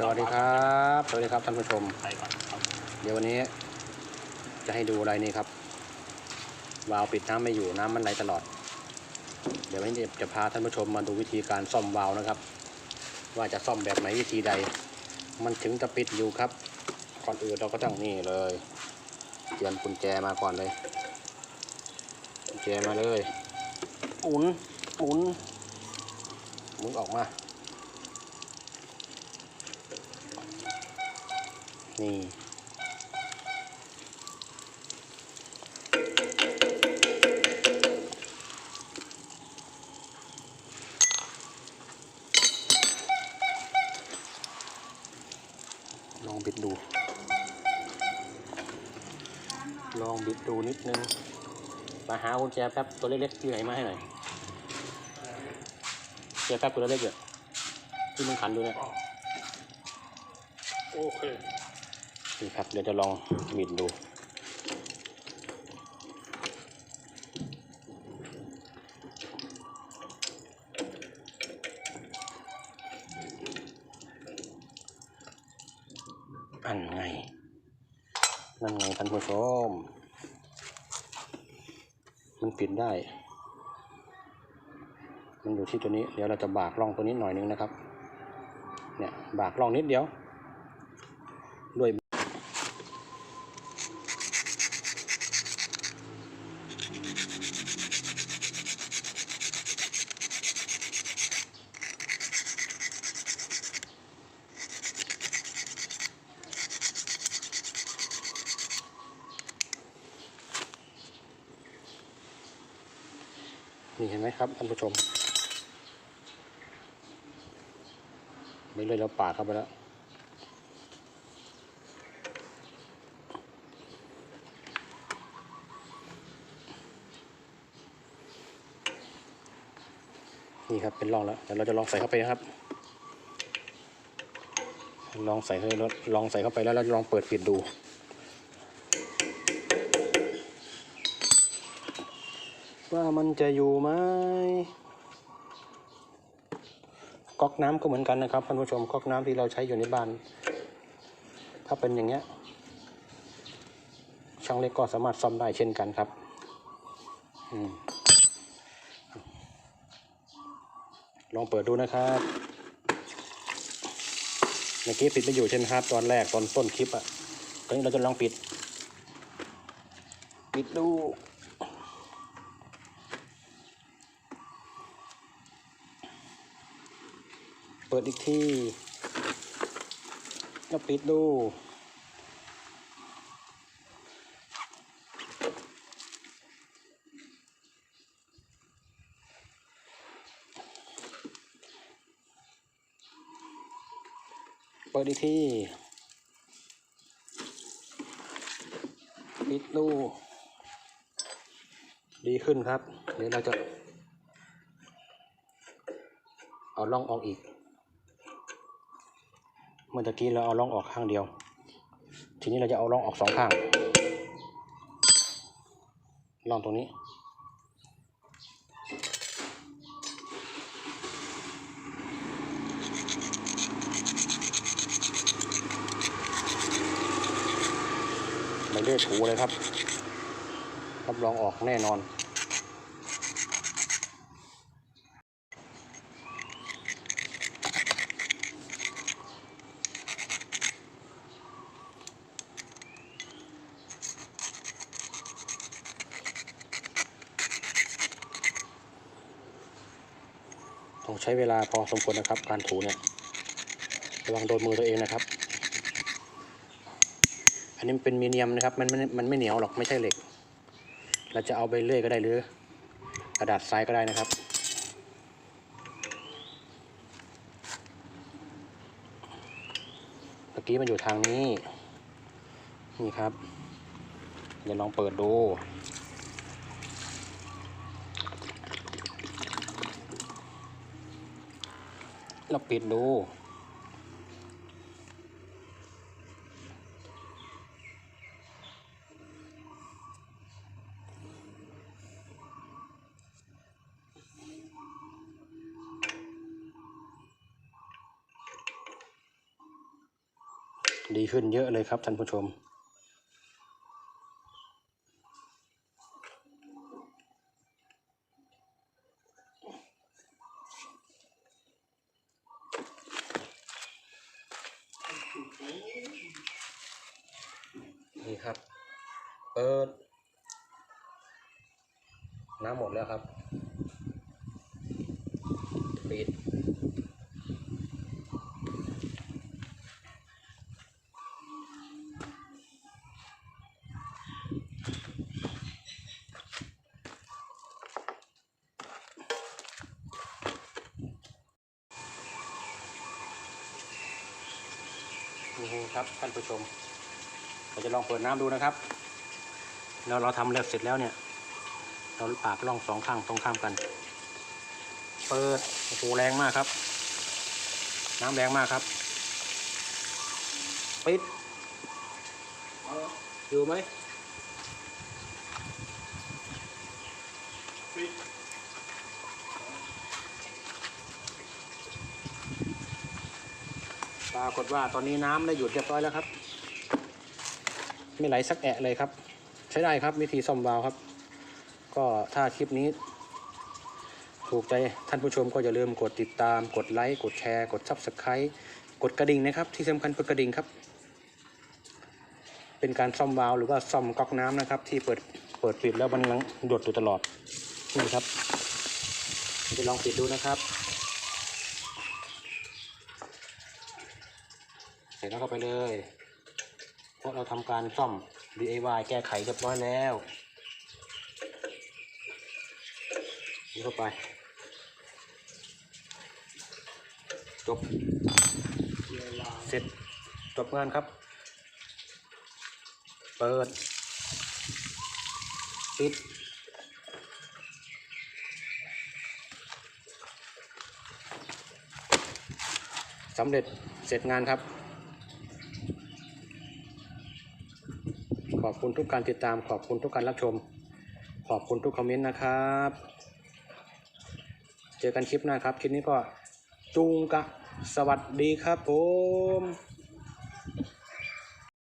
สวัสดีครับ สวัสดีครับท่านผู้ชมใส่ก่อนครับเดี๋ยววันนี้ จะให้ดูอะไรนี่ครับ วาล์วปิดน้ำไม่อยู่น้ำมันไหลตลอด เดี๋ยววันนี้จะพาท่านผู้ชมมาดูวิธีการซ่อมวาล์วนะครับ ว่าจะซ่อมแบบไหนวิธีใด มันถึงจะปิดอยู่ครับ ก่อนอื่นเราก็ต้องนี่เลยเตรียมกุญแจมาก่อนเลยกุญแจมาเลยหมุนหมุนหมุนออกมา นี่ลองบิดดู ลองบิดดูนิดนึง มาหากุญแจแป๊บตัวเล็กๆที่ไหนมาให้หน่อยกุญแจแป๊บตัวเล็กๆเนี่ยที่มึงขันดูเนี่ยโอเค นี่ครับเดี๋ยวจะลองบิดดูอันไง นั่นไงท่านผู้ชม มันปิดได้ มันอยู่ที่ตัวนี้ เดี๋ยวเราจะบากล่องตัวนี้หน่อยนึงนะครับ เนี่ย บากล่องนิดเดียว ด้วย นี่เห็นไหมครับท่านผู้ชมไม่เลยเราปาดเข้าไปแล้วนี่ครับเป็นร่องแล้วเดี๋ยวเราจะลองใส่เข้าไปนะครับ ลองใส่ให้ลองใส่เข้าไปแล้วเราจะลองเปิดปิดดู ว่ามันจะอยู่ไหมก๊อกน้ำก็เหมือนกันนะครับท่านผู้ชมก๊อกน้ำที่เราใช้อยู่ในบ้าน ถ้าเป็นอย่างเงี้ยช่างเล็กก็สามารถซ่อมได้เช่นกันครับอลองเปิดดูนะครับเมื่อกี้ปิดไม่อยู่ใช่ไหมครับตอนแรกตอนต้นคลิปอะ่ะตอนนี้เราจะลองปิด ปิดดู ปิดอีกทีแล้วปิดดู เปิดอีกทีปิดดู ดีขึ้นครับ เดี๋ยวเราจะ เอาล่องออกอีก มื่อตะกี้เราเอาล่องออกข้างเดียว ทีนี้เราจะเอาล่องออกสองข้างล่องตรงนี้ ไม่เลือดถูเลยครับรับรองออกแน่นอน ใช้เวลาพอสมควรนะครับ การถูเนี่ยระวังโดนมือตัวเองนะครับ อันนี้เป็นมีเนียมนะครับ มันมันมันไม่เหนียวหรอกไม่ใช่เหล็ก เราจะเอาไปเลื่อยก็ได้หรือ กระดาษทรายก็ได้นะครับเมื่อกี้มันอยู่ทางนี้ นี่ครับเดี๋ยวลองเปิดดู เราปิดดู ดีขึ้นเยอะเลยครับท่านผู้ชม นี่ครับ เปิด น้ำหมดแล้วครับ ปิด นี่ครับท่านผู้ชม เราจะลองเปิดน้ำดูนะครับ แล้วเราทำเล็บเสร็จแล้วเนี่ย เราปากล่องสองข้างตรงข้ามกัน เปิดโอ้โหแรงมากครับ น้ำแรงมากครับ ปิด อยู่ไหมปรากฏว่าตอนนี้น้ำได้หยุดเรียบร้อยแล้วครับ ไม่ไหลสักแอะเลยครับ ใช้ได้ครับวิธีซ่อมวาล์วครับ ก็ถ้าคลิปนี้ ถูกใจท่านผู้ชมก็อย่าลืมกดติดตาม กดไลค์กดแชร์ กด Subscribe กดกระดิ่งนะครับ ที่สำคัญกดกระดิ่งครับ เป็นการซ่อมวาล์วหรือว่าซ่อมก๊อกน้ำนะครับ ที่เปิดเปิดปิดแล้วมันยังหยดอยู่ตลอดนี่ครับจะลองปิดดูนะครับเสร็จแล้วก็ไปเลย ราะเราทำการซ่อม DIY แก้ไขเรียบร้อยแล้วนี่เข้าไป จบ เสร็จ จบงานครับ เปิด ปิดสำเร็จเสร็จงานครับ อบคุณทุกการติดตามขอบคุณทุกการรับชม ขอบคุณทุกคอมเมนต์นะครับ เจอกันคลิปหน้าครับ คลิปนี้ก็จุงกะ สวัสดีครับผม